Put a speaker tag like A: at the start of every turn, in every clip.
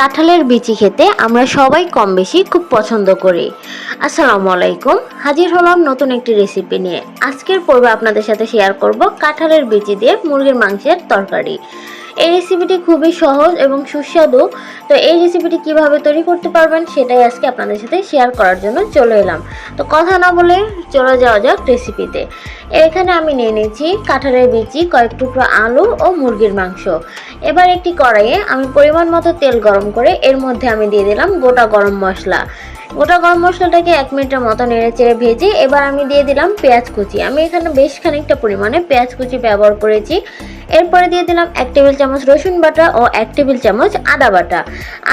A: কাঁঠালের বিচি খেতে আমরা সবাই কম বেশি খুব পছন্দ করি। আসসালামু আলাইকুম। হাজির হলাম নতুন একটি রেসিপি নিয়ে। আজকের পর্বে আপনাদের সাথে শেয়ার করব কাঁঠালের বিচি দিয়ে মুরগির মাংসের তরকারি। এই রেসিপিটি খুবই সহজ এবং সুস্বাদু। তো এই রেসিপিটি কীভাবে তৈরি করতে পারবেন সেটাই আজকে আপনাদের সাথে শেয়ার করার জন্য চলে এলাম। তো কথা না বলে চলে যাওয়া যাক রেসিপিতে এখানে আমি নিয়ে নিয়েছি কাঁঠালের বিচি, কয়েক টুকরো আলু ও মুরগির মাংস। এবার একটি কড়াইয়ে আমি পরিমাণ মতো তেল গরম করে এর মধ্যে আমি দিয়ে দিলাম গোটা গরম মশলা। গোটা গরম মশলাটাকে এক মিনিটের মতো নেড়ে চেড়ে ভেজে এবার আমি দিয়ে দিলাম পেঁয়াজ কুচি। আমি এখানে বেশ খানিকটা পরিমাণে পেঁয়াজ কুচি ব্যবহার করেছি। এরপরে দিয়ে দিলাম এক টেবিল চামচ রসুন বাটা ও এক টেবিল চামচ আদা বাটা।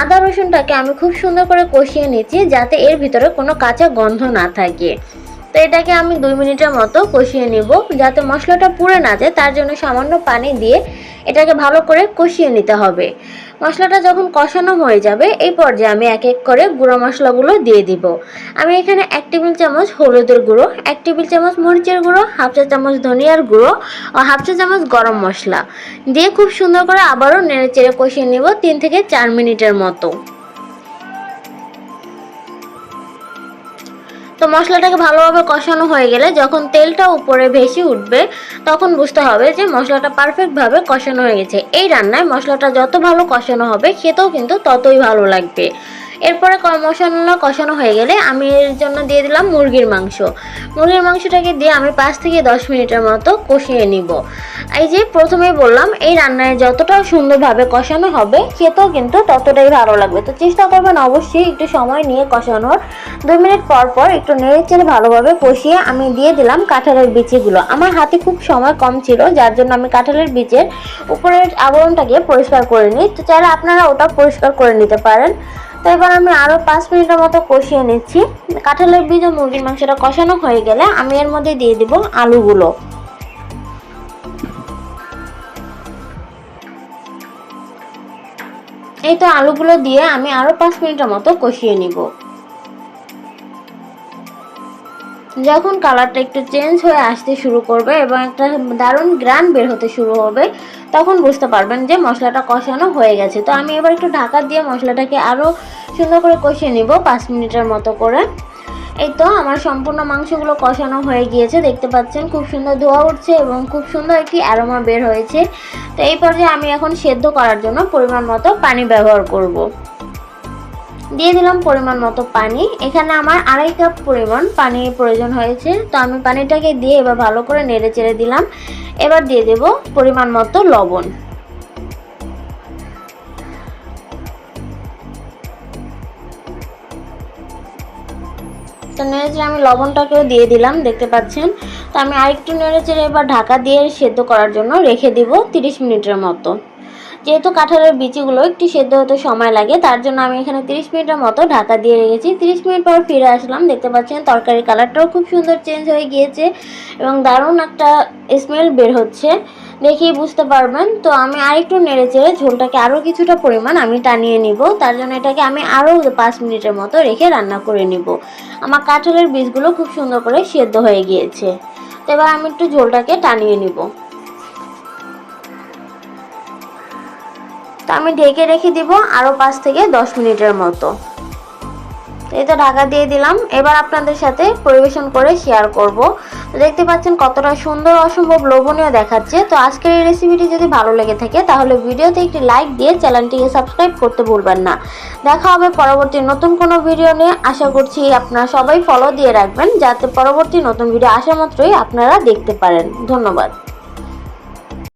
A: আদা রসুনটাকে আমি খুব সুন্দর করে কষিয়ে নিচ্ছি যাতে এর ভিতরে কোনো কাঁচা গন্ধ না থাকে। তো এটাকে আমি দুই মিনিটের মতো কষিয়ে নিব যাতে মশলাটা পুড়ে না যায়, তার জন্য সামান্য পানি দিয়ে এটাকে ভালো করে কষিয়ে নিতে হবে। মশলাটা যখন কষানো হয়ে যাবে, এই পর্যায়ে আমি এক এক করে গুঁড়ো মশলাগুলো দিয়ে দিব। আমি এখানে এক টেবিল চামচ হলুদের গুঁড়ো, এক টেবিল চামচ মরিচের গুঁড়ো, হাফ চা চামচ ধনিয়ার গুঁড়ো ও হাফ চা চামচ গরম মশলা। দিয়ে খুব সুন্দর করে আবারও নেড়ে চেড়ে কষিয়ে নিব তিন থেকে চার মিনিটের মতো। তো মশলাটাকে ভালোভাবে কষানো হয়ে গেলে যখন তেলটা উপরে ভেসে উঠবে, তখন বুঝতে হবে যে মশলাটা পারফেক্টভাবে কষানো হয়ে গেছে। এই রান্নায় মশলাটা যত ভালো কষানো হবে, খেতেও কিন্তু ততই ভালো লাগবে। এরপরে মশলা কষানো হয়ে গেলে আমি এর জন্য দিয়ে দিলাম মুরগির মাংস। মুরগির মাংসটাকে দিয়ে আমি পাঁচ থেকে দশ মিনিটের মতো কষিয়ে নিব। এই যে প্রথমেই বললাম, এই রান্নায় যতটা সুন্দরভাবে কষানো হবে, খেতেও কিন্তু ততটাই ভালো লাগবে। তো চেষ্টা করবেন অবশ্যই একটু সময় নিয়ে কষানোর। দুই মিনিট পর পর একটু নেড়ে চেড়ে ভালোভাবে কষিয়ে আমি দিয়ে দিলাম কাঁঠালের বিচিগুলো। আমার হাতে খুব সময় কম ছিল, যার জন্য আমি কাঁঠালের বীজের উপরের আবরণটাকে পরিষ্কার করে নিই। তো চাইলে আপনারা ওটা পরিষ্কার করে নিতে পারেন তো এবার আমি আরও পাঁচ মিনিটের মতো কষিয়ে নিচ্ছি। কাঁঠালের বীজ ও মুরগির মাংসটা কষানো হয়ে গেলে আমি এর মধ্যে দিয়ে দেব আলুগুলো। এই তো আলুগুলো দিয়ে আমি আরও পাঁচ মিনিটের মতো কষিয়ে নিব। যখন কালারটা একটু চেঞ্জ হয়ে আসতে শুরু করবে এবং একটা দারুণ গ্রান বের হতে শুরু হবে, তখন বুঝতে পারবেন যে মশলাটা কষানো হয়ে গেছে। তো আমি এবার একটু ঢাকা দিয়ে মশলাটাকে আরও সুন্দর করে কষিয়ে নিব পাঁচ মিনিটের মতো করে। এই তো আমার সম্পূর্ণ মাংসগুলো কষানো হয়ে গিয়েছে, দেখতে পাচ্ছেন খুব সুন্দর ধোয়া উঠছে এবং খুব সুন্দর একটি অ্যারোমা বের হয়েছে। তো এই পর্যায়ে আমি এখন সেদ্ধ করার জন্য পরিমাণ মতো পানি ব্যবহার করব। দিয়ে দিলাম পরিমাণ মতো পানি। এখানে আমার আড়াই কাপ পরিমাণ পানি প্রয়োজন হয়েছে। তো আমি পানিটাকে দিয়ে এবার ভালো করে নেড়ে চেড়ে দিলাম। এবার দিয়ে দেব পরিমাণ মতো লবণ। তো নেড়ে আমি লবণটাকেও দিয়ে দিলাম, দেখতে পাচ্ছেন? তো আমি আরেকটু নেড়ে চেড়ে এবার ঢাকা দিয়ে সেদ্ধ করার জন্য রেখে দিব তিরিশ মিনিটের মতো। যেহেতু কাঁঠালের বিচিগুলো একটু সেদ্ধ হতে সময় লাগে, তার জন্য আমি এখানে তিরিশ মিনিটের মতো ঢাকা দিয়ে রেখেছি। তিরিশ মিনিট পর ফিরে আসলাম, দেখতে পাচ্ছেন তরকারির কালারটাও খুব সুন্দর চেঞ্জ হয়ে গিয়েছে এবং দারুণ একটা স্মেল বের হচ্ছে। দেখেই বুঝতে পারবেন। তো আমি আরেকটু নেড়ে চেড়ে ঝোলটাকে আরও কিছুটা পরিমাণ আমি টানিয়ে নিব। তার জন্য এটাকে আমি আরও পাঁচ মিনিটের মতো রেখে রান্না করে নিব। আমার কাঁঠালের বীজগুলো খুব সুন্দর করে সেদ্ধ হয়ে গিয়েছে। তো এবার আমি একটু ঝোলটাকে টানিয়ে নিব। তো আমি ঢেকে রেখে দিব আরও পাঁচ থেকে দশ মিনিটের মতো। এই তো ঢাকা দিয়ে দিলাম। এবার আপনাদের সাথে পরিবেশন করে শেয়ার করব। দেখতে পাচ্ছেন কতটা সুন্দর, অসম্ভব লোভনীয় দেখাচ্ছে। তো আজকের এই রেসিপিটি যদি ভালো লেগে থাকে, তাহলে ভিডিওতে একটি লাইক দিয়ে চ্যানেলটিকে সাবস্ক্রাইব করতে ভুলবেন না। দেখা হবে পরবর্তী নতুন কোনো ভিডিও নিয়ে। আশা করছি আপনারা সবাই ফলো দিয়ে রাখবেন, যাতে পরবর্তী নতুন ভিডিও আসা মাত্রই আপনারা দেখতে পারেন। ধন্যবাদ।